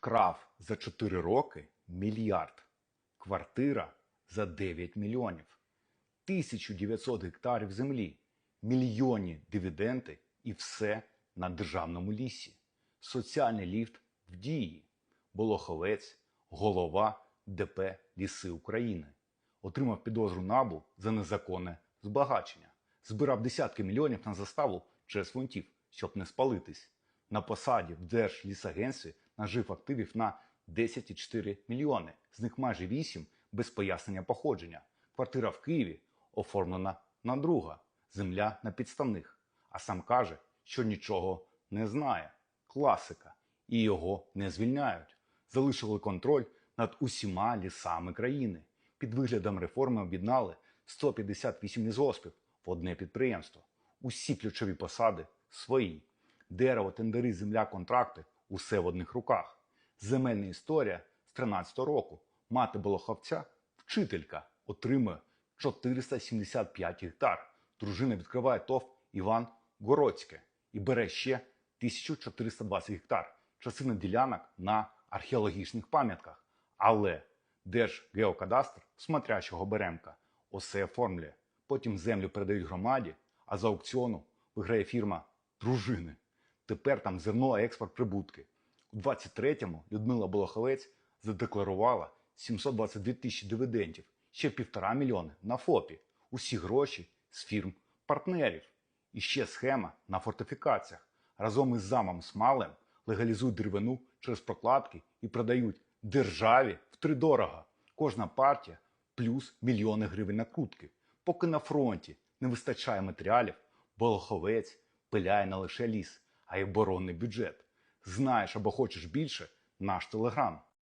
Крав за 4 роки мільярд. Квартира за 9 мільйонів. 1900 гектарів землі, мільйонні дивіденди і все на державному лісі. Соціальний ліфт в дії. Болоховець, голова ДП Ліси України. Отримав підозру набу за незаконне збагачення. Збирав десятки мільйонів на заставу через фунтів, щоб не спалитись. На посаді в Держлісагентстві нажив активів на 10,4 мільйони, з них майже 8 без пояснення походження. Квартира в Києві оформлена на друга, земля на підставних. А сам каже, що нічого не знає. Класика. І його не звільняють. Залишили контроль над усіма лісами країни. Під виглядом реформи об'єднали 158 лісгоспів в одне підприємство. Усі ключові посади свої. Дерево, тендери, земля, контракти усе в одних руках. Земельна історія з 13-го року. Мати Болоховця, вчителька, отримує 475 гектар. Дружина відкриває ТОВ Іван Городське і бере ще 1420 гектар. Частина ділянок на археологічних пам'ятках. Але Держгеокадастр смотрящого Беремка усе оформлює. Потім землю передають громаді, а за аукціону виграє фірма дружини. Тепер там зерно, експорт, прибутки. У 23-му Людмила Болоховець задекларувала 722 тисячі дивідендів, ще півтора мільйони на ФОПі. Усі гроші з фірм партнерів. І ще схема на фортифікаціях. Разом із замом Смалем легалізують деревину через прокладки і продають державі втридорога. Кожна партія плюс мільйони гривень на крутки. Поки на фронті не вистачає матеріалів, Болоховець пиляє не лише ліс, а й оборонний бюджет. Знаєш або хочеш більше? Наш телеграм.